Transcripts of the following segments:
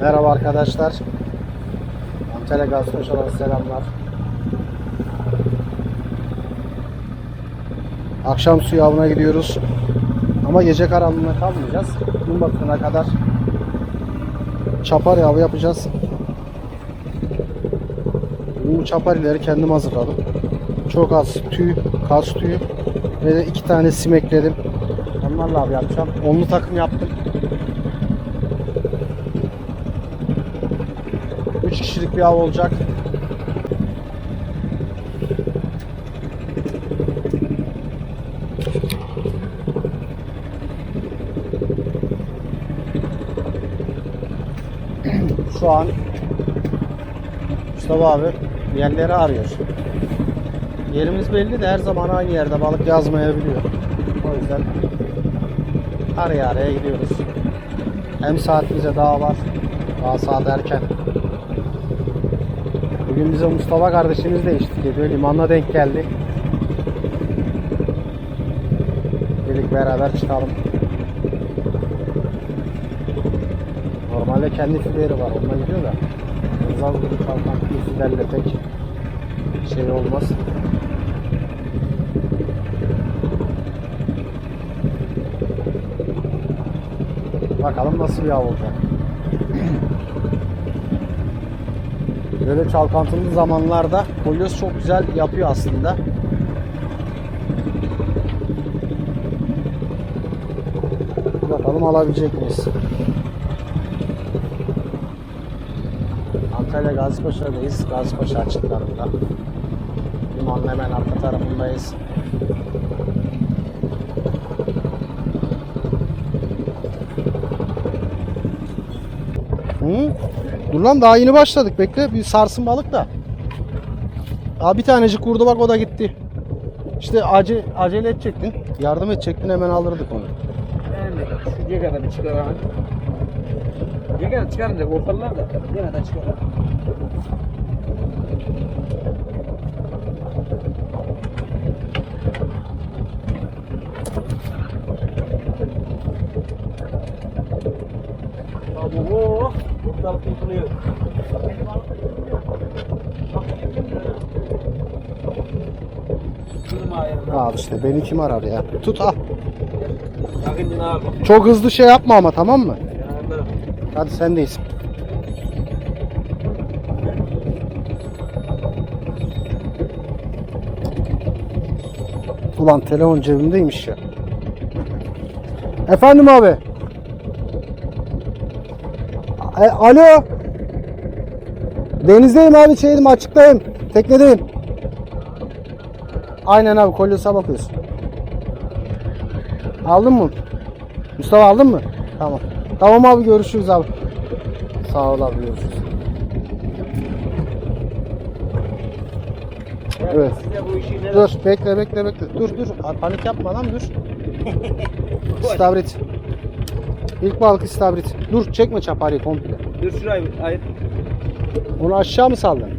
Merhaba arkadaşlar. Antalya Gazkoşalar selamlar. Akşam suyu avına gidiyoruz. Ama gece karanlığına kalmayacağız. Gün batımına kadar çapar avı yapacağız. Bu çaparileri kendim hazırladım. Çok az tüy, kas tüyü ve de iki tane sim ekledim. Onlarla av yapacağım. Onlu takım yaptım. 3 kişilik bir av olacak. Şu an Mustafa abi yerleri arıyor. Yerimiz belli de her zaman aynı yerde balık yazmayabiliyor. O yüzden araya araya gidiyoruz. Hem saat bize daha var. Daha saat erken. Bugün bize Mustafa kardeşimiz de eşlik ediyor. Limanla denk geldi. Dedik beraber çıkalım. Normalde kendi fideri var. Onunla gidiyor da. Rıza gibi kalkan fiderle pek şey olmaz. Bakalım nasıl bir av olacak. Böyle çalkantılı zamanlarda kolyoz çok güzel yapıyor aslında. Bakalım alabilecek miyiz? Antalya Gazipaşa'dayız. Gazipaşa açıklarında. Limanın hemen arka tarafındayız. Hı? Dur daha yeni başladık. Bekle bir sarsın balık da. Aa bir tanecik vurdu bak o da gitti. İşte ace, acele edecektin. Yardım edecektin hemen alırdık onu. Yani şu bir çıkar abi. Cekada çıkarınca korkarlar da gene de çıkar. Abi bu kurtlar kurtuluyor. Al işte beni kim arar ya. Tut al. Yakıncı ne yapalım? Çok hızlı şey yapma ama tamam mı? Yanında. Hadi sendeyiz. Ulan telefon cebimdeymiş ya. Efendim abi. E, alo. Denizdeyim abi şeydim açıktayım. Teknedeyim. Aynen abi kolyosa bakıyorsun. Aldın mı? Mustafa aldın mı? Tamam. Tamam abi görüşürüz abi. Sağ ol abi görüşürüz. Evet. Dur bekle bekle bekle. Dur dur. Panik yapma lan dur. İstavrit. İlk balık istavrit. Dur çekme çaparıyı komple. Dur şurayı ayır. Onu aşağı mı saldın?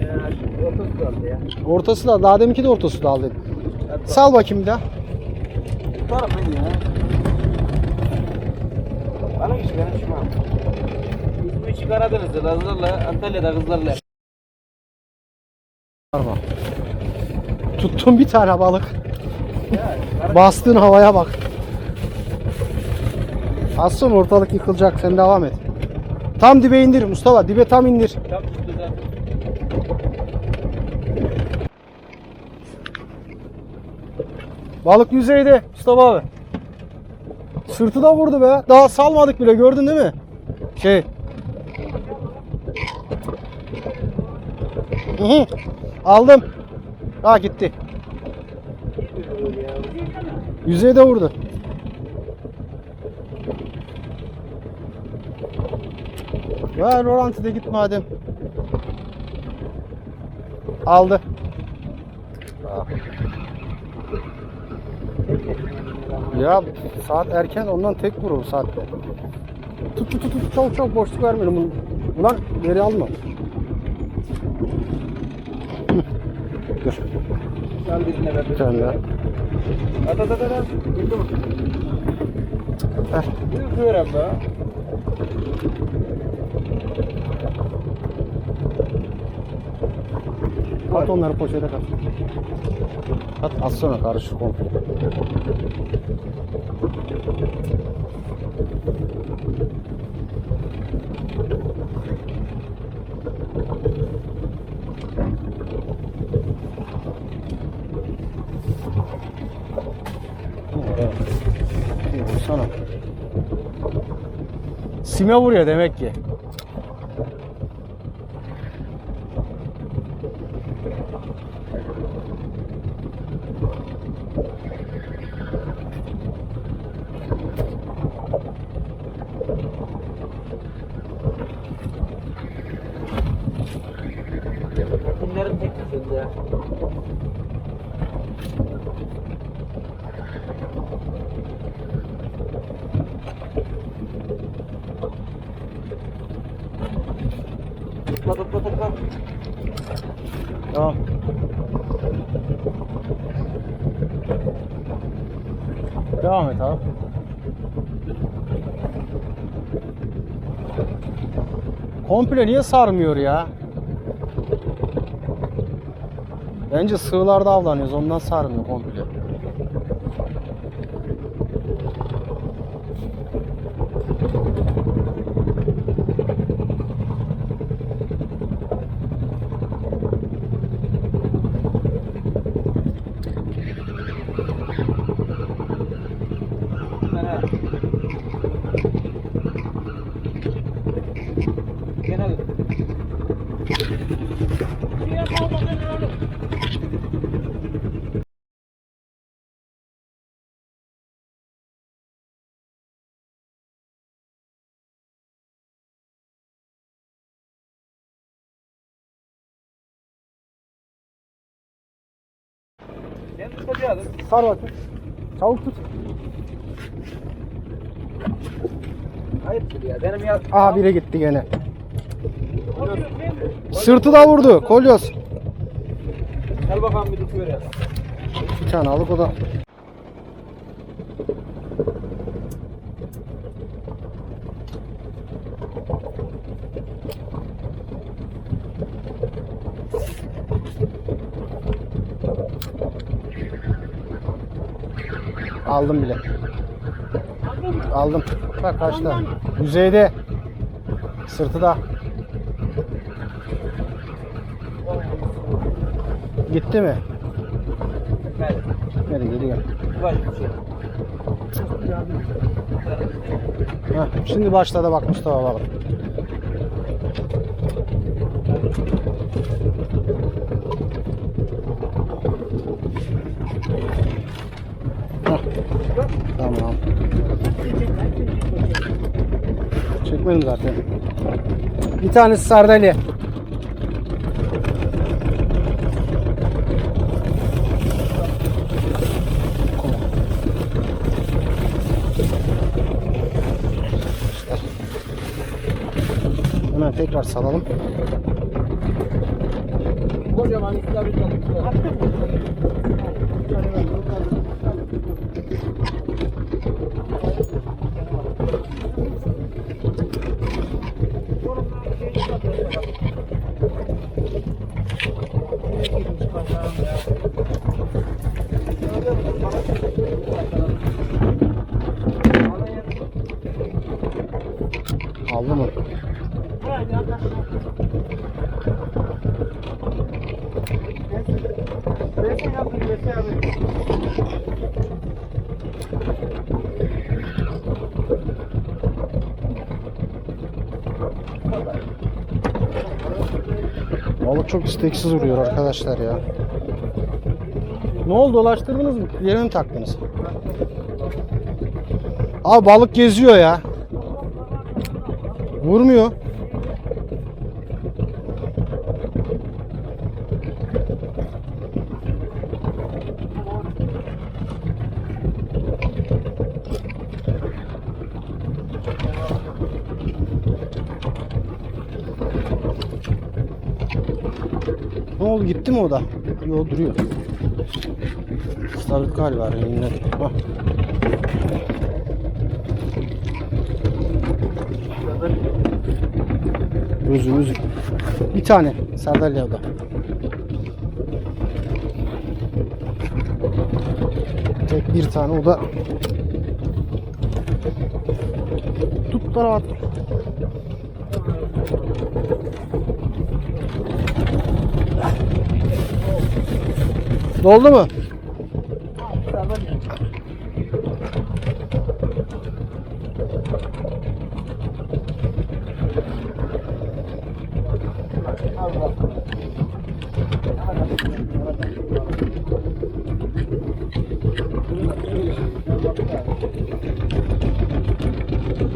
Ee, ortası kaldı ya. Ortası da daha deminki de ortası da aldın. Sal bakayım bir daha. Tutarım ben ya. Bana benim çıkmam. Bu içi Karadeniz'de kızlarla, Antalya'da kızlarla. Tuttum bir tane balık. Ya, Bastığın havaya bak. Sonra ortalık yıkılacak. Sen devam et. Tam dibe indir Mustafa. Dibe tam indir. Balık yüzeyde Mustafa abi. Sırtı da vurdu be. Daha salmadık bile gördün değil mi? Şey. Hı hı. Aldım. Ha gitti. Yüzeyde vurdu. Ver orantide git madem. Aldı. Ya saat erken ondan tek vurur saatte. Tut tut tut tut çabuk çabuk boşluk vermeyin bunu. Ulan geri alma. Dur Al birine ver. tane daha. At at at at. Dur dur. Ver. Buyur At onları poşete kat. At az sonra karışık komple. Vursana. Sime vuruyor demek ki. Bunların teknisinde. Tutma tutma tutma. Tamam. Devam et abi. Komple niye sarmıyor ya? Bence sığlarda avlanıyoruz ondan sarmıyor komple. Gene. Gene. Ben tutacağım. Sar bakayım. Çabuk tut. Hayırdır ya benim ya. Aa biri gitti gene. Sırtı da vurdu. Kolyoz. Gel bakalım bir tutuyor ya. Bir tane alık o da. Aldım bile. Aldım. Bak kaçta. Yüzeyde. Sırtı da. Gitti mi? Gel. Geri geliyor. Var. Heh, şimdi başladı bak Mustafa balık. Heh, Tamam. Çekmedim zaten. Bir tanesi sardalya. Hemen tekrar salalım. Kocaman istavrit balık. Aldı mı? Balık çok isteksiz vuruyor arkadaşlar ya. Ne oldu ulaştırdınız mı? Yerine mi taktınız? Abi balık geziyor ya. Vurmuyor. Oldu gitti mi o da? Yo duruyor. Sabit galiba renginden. Hah. Gözümüz. Bir tane sardalya o da. Tek bir tane o da. Tut tarafa. Doldu mu?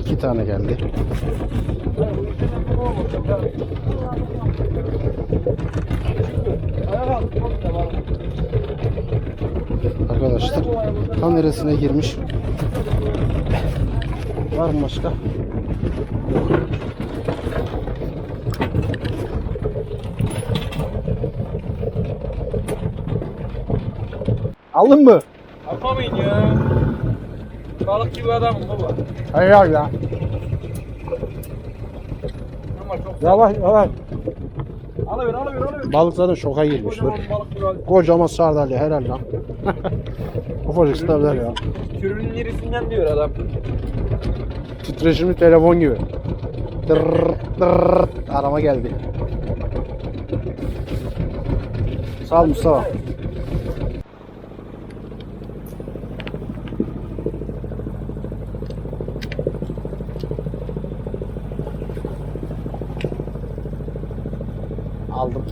İki tane geldi. Arkadaşlar neresine girmiş? Var mı başka? Aldın mı? Yapamayın ya. Balık gibi adamım baba. Hayır ya. Ama çok Yavaş yavaş. Alıver alıver alıver. Balık zaten şoka girmiş. Dur. Kocaman balık gibi. Kocaman sardalya helal lan. Ufacık sardalya ya. Türünün neresinden diyor adam. Titreşimli telefon gibi. Dırr, dırr, arama geldi. Sağ ol Mustafa. Aldım.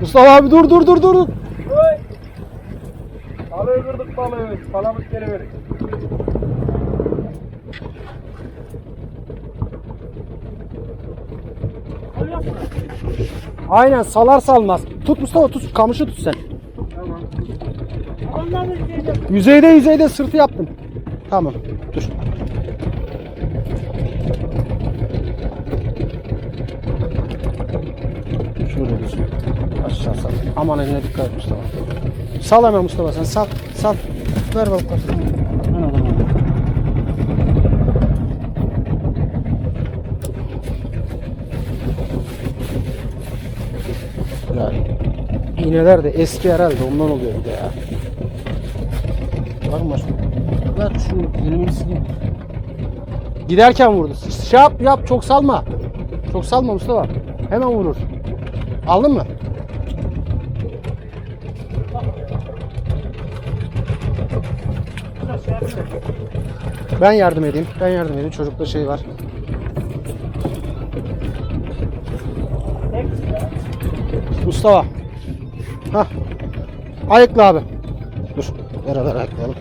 Mustafa abi dur dur dur dur. Aynen salar salmaz. Tut Mustafa tut kamışı tut sen. Tamam. Yüzeyde yüzeyde sırtı yaptım. Tamam dur. Şöyle düzgün. Aşağı sal. Aman eline dikkat et Mustafa. Sal hemen Mustafa sen sal. Sal. Ver balıkları. İğneler de eski herhalde ondan oluyor bir de ya. Mı başka? Ver şunu elimi sileyim. Giderken vurdu. Şey yap yap çok salma. Çok salma Mustafa. Hemen vurur. Aldın mı? Ben yardım edeyim. Ben yardım edeyim. Çocukta şey var. Mustafa. Hah. Ayıkla abi. Dur. Beraber ayıklayalım.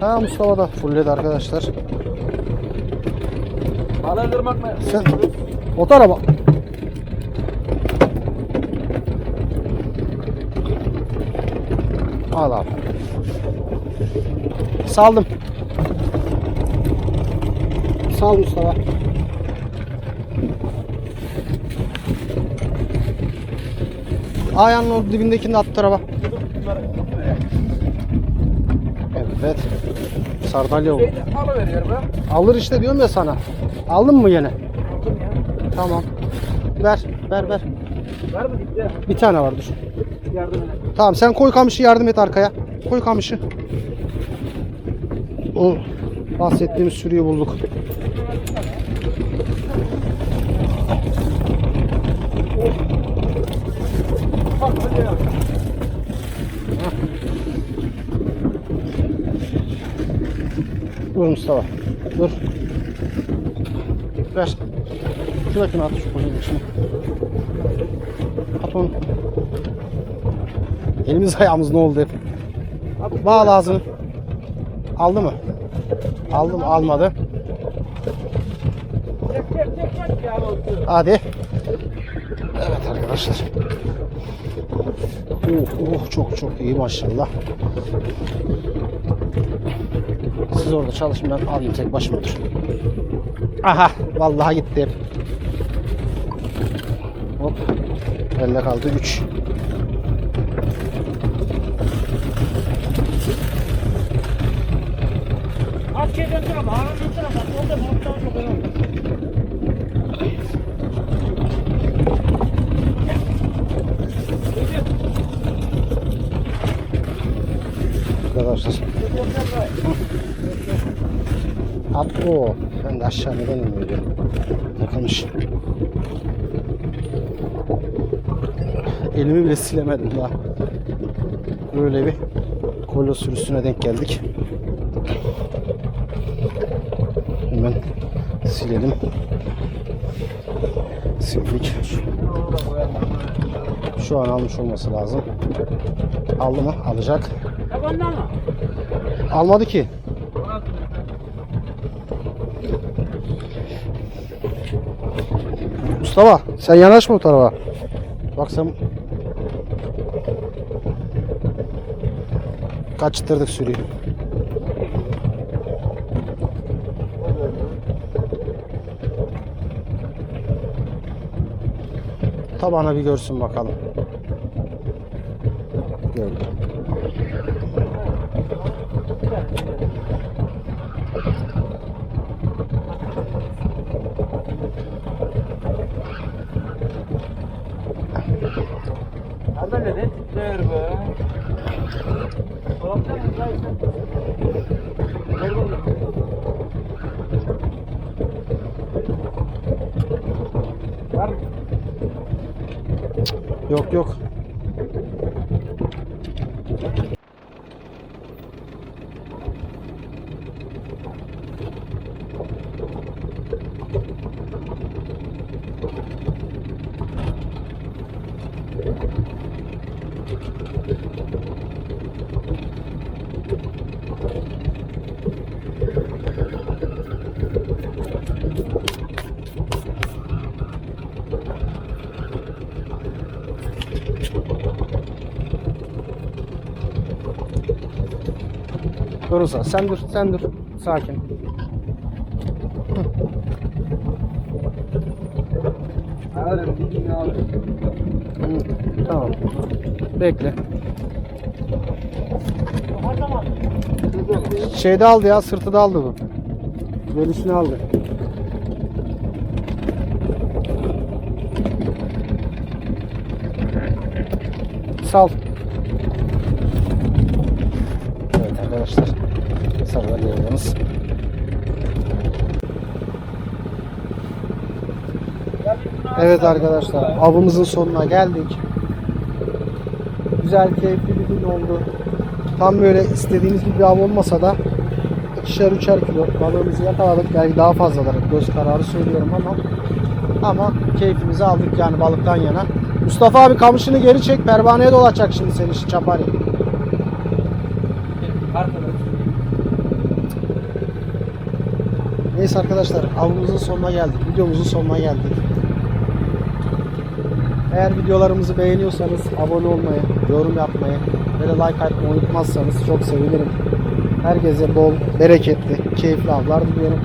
Ha Mustafa da fullledi arkadaşlar. Balığı kırmak mı? Sen o tarafa. Al abi. Saldım. Sal Mustafa. Ayağının o dibindekini de at tarafa. Evet. Sardalya oldu. Alır işte diyorum ya sana. Aldın mı yine? Aldım ya. Tamam. Ver, ver, ver. Var mı gitti? Bir tane var dur. Yardım edin. Tamam sen koy kamışı yardım et arkaya. Koy kamışı. O bahsettiğimiz sürüyü bulduk. Dur Mustafa. Dur. Ver. Şuradakini at şu koyun içine. At onu. Elimiz ayağımız ne oldu hep? Bağla ağzını. Aldı mı? Aldım almadı. Hadi. Evet arkadaşlar. Oh, oh çok çok iyi maşallah. Siz orada çalışın ben alayım tek başıma dur. Aha vallahi gitti. Hop. Elde kaldı 3. bahçeye döndür ama ağır döndür ama orada balıklar çok önemli. Arkadaşlar. At o. Ben de aşağı neden inmiyorum? Takılmış. Elimi bile silemedim daha. Böyle bir kolo sürüsüne denk geldik. Hemen silelim. Sildik. Şu an almış olması lazım. Aldı mı? Alacak. Almadı ki. Mustafa sen yanaşma o tarafa. Bak sen kaçtırdık sürüyü. Tabana bir görsün bakalım. Gördüm. Nerede ne de tipler be. Balıklar mı lan sen? Ver bakalım. Var mı? Yok yok. Dur Usta, sen dur, sen dur. Sakin. Alırım. Hı, Tamam. Bekle. Şeyde aldı ya, sırtı da aldı bu. Gelişini aldı. Sal. Evet arkadaşlar. Sarılar yayınımız. Evet arkadaşlar avımızın sonuna geldik. Güzel keyifli bir gün oldu. Tam böyle istediğimiz gibi bir av olmasa da ikişer üçer kilo balığımızı yakaladık. Belki daha fazlaları göz kararı söylüyorum ama ama keyfimizi aldık yani balıktan yana. Mustafa abi kamışını geri çek pervaneye dolaşacak şimdi seni çapari. Neyse arkadaşlar avımızın sonuna geldik. Videomuzun sonuna geldik. Eğer videolarımızı beğeniyorsanız abone olmayı, yorum yapmayı ve de like atmayı unutmazsanız çok sevinirim. Herkese bol, bereketli, keyifli avlar diliyorum.